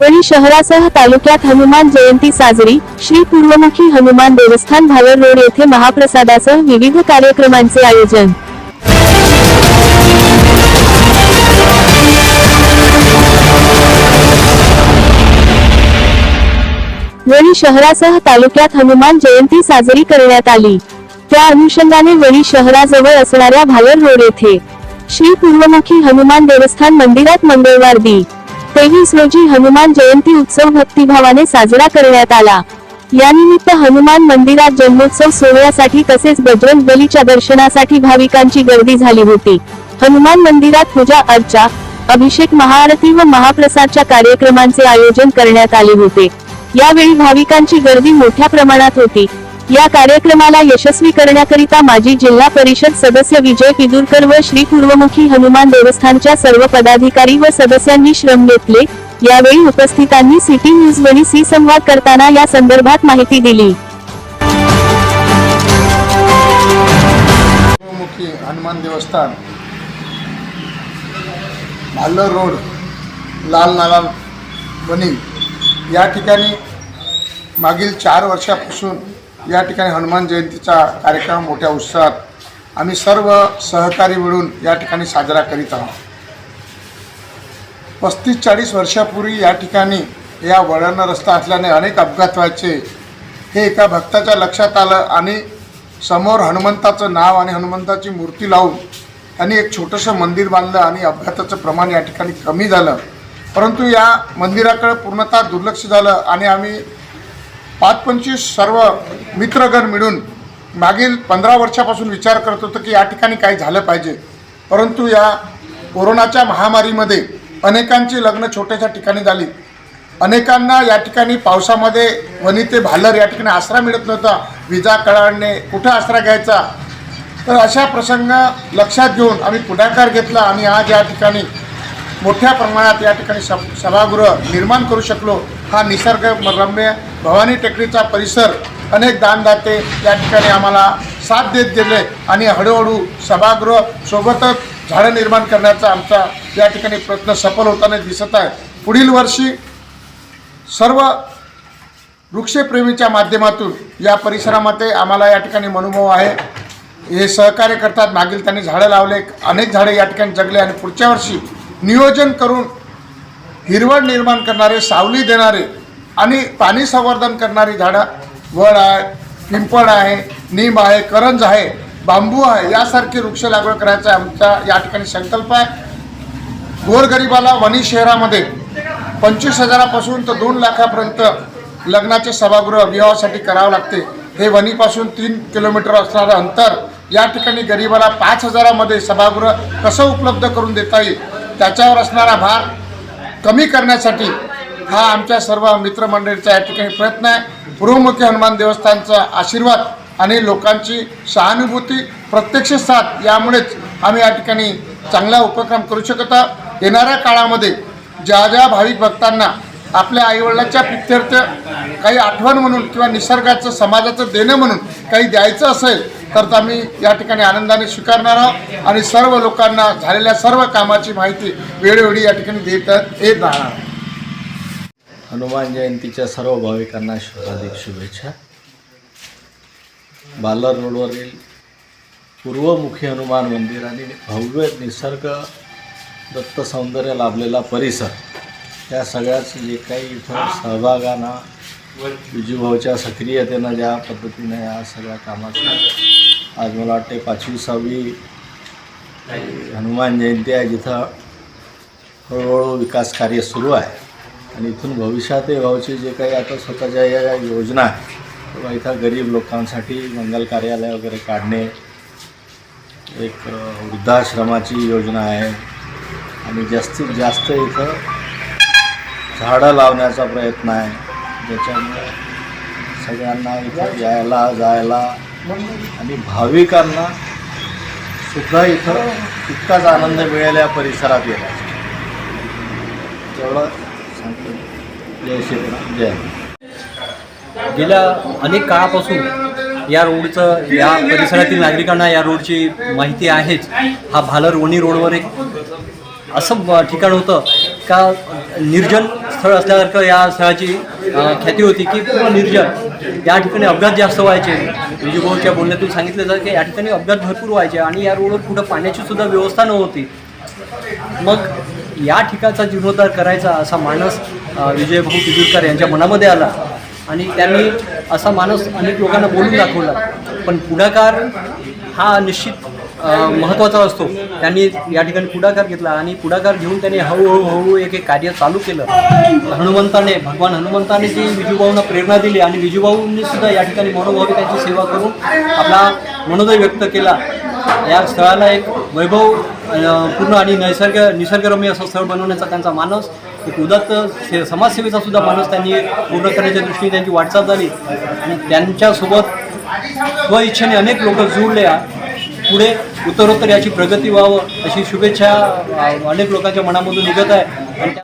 वणी शहरासह तालुक्यात हनुमान जयंती साजरी श्री पूर्वमुखी हनुमान देवस्थान भावर रोड येथे महाप्रसादासह विविध कार्यक्रमांचे आयोजन. वणी शहरासह तालुक्यात हनुमान जयंती साजरी करण्यात आली. त्या अनुषंगाने वणी शहराजवळ असणाऱ्या भावर रोड येथे श्री पूर्वमुखी हनुमान देवस्थान मंदिरात मंगळवार दि तेवीस रोजी हनुमान जयंती उत्सव भक्तिभावाने साजरा करण्यात आला. यानिमित्त हनुमान मंदिरात जन्मोत्सव सोहळ्यासाठी तसेच बजरंग बलीच्या दर्शनासाठी भाविकांची गर्दी झाली होती. हनुमान मंदिरात पूजा अर्चा अभिषेक महाआरती व महाप्रसादच्या कार्यक्रमांचे आयोजन करण्यात आले होते. यावेळी भाविकांची गर्दी मोठ्या प्रमाणात होती. या कार्यक्रमाला यशस्वी करण्याकरिता माजी जिल्हा परिषद सदस्य विजय पिदुरकर व श्री पूर्वमुखी हनुमान देवस्थानच्या सर्व पदाधिकारी व सदस्यांनी श्रम घेतले. यावेळी उपस्थितांनी सिटी न्यूज वणी सी संवाद करताना या संदर्भात माहिती दिली. हनुमान देवस्थान भाल्लर रोड लाल नाला बनी या ठिकाणी मागील चार वर्षापासून या ठिकाणी हनुमान जयंतीचा कार्यक्रम मोठ्या उत्साहात आम्ही सर्व सहकारी मिळून या ठिकाणी साजरा करीत आहोत. पस्तीस चाळीस वर्षापूर्वी या ठिकाणी या वळण रस्ता असल्याने अनेक अपघात व्हायचे. हे एका भक्ताच्या लक्षात आलं आणि समोर हनुमंताचं नाव आणि हनुमंताची मूर्ती लावून त्यांनी एक छोटंसं मंदिर बांधलं आणि अपघाताचं प्रमाण या ठिकाणी कमी झालं. परंतु या मंदिराकडे पूर्णतः दुर्लक्ष झालं आणि आम्ही पाच पंचवीस सर्व मित्रगण मिळून मागील पंधरा वर्षापासून विचार करत होतो की या ठिकाणी काही झालं पाहिजे. परंतु या कोरोनाच्या महामारीमध्ये अनेकांची लग्न छोट्याशा ठिकाणी झाली. अनेकांना या ठिकाणी पावसामध्ये वनिते भालर या ठिकाणी आसरा मिळत नव्हता. विजा कळाडणे कुठं आसरा घ्यायचा? तर अशा प्रसंग लक्षात घेऊन आम्ही पुढाकार घेतला आणि आज या ठिकाणी मोठ्या प्रमाणात या ठिकाणी सभागृह निर्माण करू शकलो. हा निसर्गरम्य भवानी टेकडीचा परिसर अनेक दानदाते या ठिकाणी आम्हाला साथ देत गेले आणि हळूहळू सभागृह सोबतच झाडं निर्माण करण्याचा आमचा या ठिकाणी प्रयत्न सफल होताना दिसत आहे. पुढील वर्षी सर्व वृक्षप्रेमीच्या माध्यमातून या परिसरामध्ये आम्हाला या ठिकाणी अनुभव आहे. हे सहकार्य करतात. मागील त्यांनी झाडं लावले. अनेक झाडे या ठिकाणी जगले आणि पुढच्या वर्षी नियोजन करून हिरवळ निर्माण करणारे सावली देणारे आणि पाणी संवर्धन करणारी झाडं वड आहे पिंपळ आहे निंब आहे करंज आहे बांबू आहे यासारखे वृक्ष लागवड करायचा आमचा या ठिकाणी संकल्प आहे. गोरगरिबाला वणी शहरामध्ये पंचवीस हजारापासून तर दोन लाखापर्यंत लग्नाचे सभागृह विवाहासाठी करावं लागते. हे वणीपासून तीन किलोमीटर असणारं अंतर या ठिकाणी गरिबाला पाच हजारामध्ये सभागृह कसं उपलब्ध करून देता येईल? त्याच्यावर असणारा भार कमी करण्यासाठी हा आमच्या सर्व मित्रमंडळीचा या ठिकाणी प्रयत्न आहे. पूर्वमुखी हनुमान देवस्थानचा आशीर्वाद आणि लोकांची सहानुभूती प्रत्यक्ष साथ यामुळेच आम्ही या ठिकाणी चांगला उपक्रम करू शकत आहोत. येणाऱ्या काळामध्ये ज्या ज्या भाविक भक्तांना आपल्या आईवडिलांच्या प्रित्यर्थ काही आठवण म्हणून किंवा निसर्गाचं समाजाचं देणं म्हणून काही द्यायचं असेल तर आम्ही या ठिकाणी आनंदाने स्वीकारणार आहोत आणि सर्व लोकांना झालेल्या सर्व कामाची माहिती वेळोवेळी या ठिकाणी देत येत राहणार हनुमान जयंतीच्या सर्व भाविकांना हार्दिक शुभेच्छा. बालर रोडवरील पूर्वमुखी हनुमान मंदिर आणि भव्य निसर्ग दत्त सौंदर्य लाभलेला परिसर या सगळ्याच जे काही इथं सहभागांना विजूभाऊच्या सक्रियतेनं ज्या पद्धतीने या सगळ्या कामाचं आज मला वाटते पाचवी सहावी हनुमान जयंती आहे जिथं हळूहळू विकास कार्य सुरू आहे. आणि इथून भविष्यात भाऊचे जे काही आता स्वतःच्या या योजना आहे किंवा इथं गरीब लोकांसाठी मंगल कार्यालय वगैरे काढणे एक वृद्धाश्रमाची योजना आहे. आणि जास्तीत जास्त इथं झाडं लावण्याचा प्रयत्न आहे. ज्याच्यामुळे सगळ्यांना इथं यायला जायला आणि भाविकांना सुद्धा इथं तितकाच आनंद मिळेल या परिसरात येत तेवढं सांगतो. जय श्रीराम. जय गेल्या अनेक काळापासून या रोडचं या परिसरातील नागरिकांना या रोडची माहिती आहेच. हा भालर वणी रोडवर एक असं ब- ठिकाण होतं का निर्जन स्थळ असल्यासारखं या स्थळाची ख्याती होती की पूर्ण निर्जन. या ठिकाणी अपघात जास्त व्हायचे. विजूभाऊच्या बोलण्यातून सांगितलं जातं की या ठिकाणी अपघात भरपूर व्हायचे आणि या रोडवर कुठं पाण्याची सुद्धा व्यवस्था नव्हती. मग या ठिकाणचा जीर्णोद्धार करायचा असा मानस विजयभाऊ किजूरकर यांच्या मनामध्ये आला आणि त्यांनी असा मानस अनेक लोकांना बोलून दाखवला. पण पुढाकार हा निश्चित महत्त्वाचा असतो. त्यांनी या ठिकाणी पुढाकार घेतला आणि पुढाकार घेऊन त्यांनी हळूहळू हळू एक एक कार्य चालू केलं. हनुमंताने भगवान हनुमंताने जी विजूभाऊंना प्रेरणा दिली आणि विजूभाऊंनी सुद्धा या ठिकाणी मनोभावी त्यांची सेवा करून आपला मनोदय व्यक्त केला. या स्थळाला एक वैभव पूर्ण आणि नैसर्ग निसर्गरम्य असं स्थळ बनवण्याचा त्यांचा मानस एक उदात्त से- समाजसेवेचा सुद्धा मानस त्यांनी पूर्ण करण्याच्या दृष्टीने त्यांची वाटचाल झाली. आणि त्यांच्यासोबत स्वइच्छेने अनेक लोक जुळले पुढे उत्तरोत्तर याची प्रगती व्हावं अशी शुभेच्छा अनेक लोकांच्या मनामधून निघत आहे.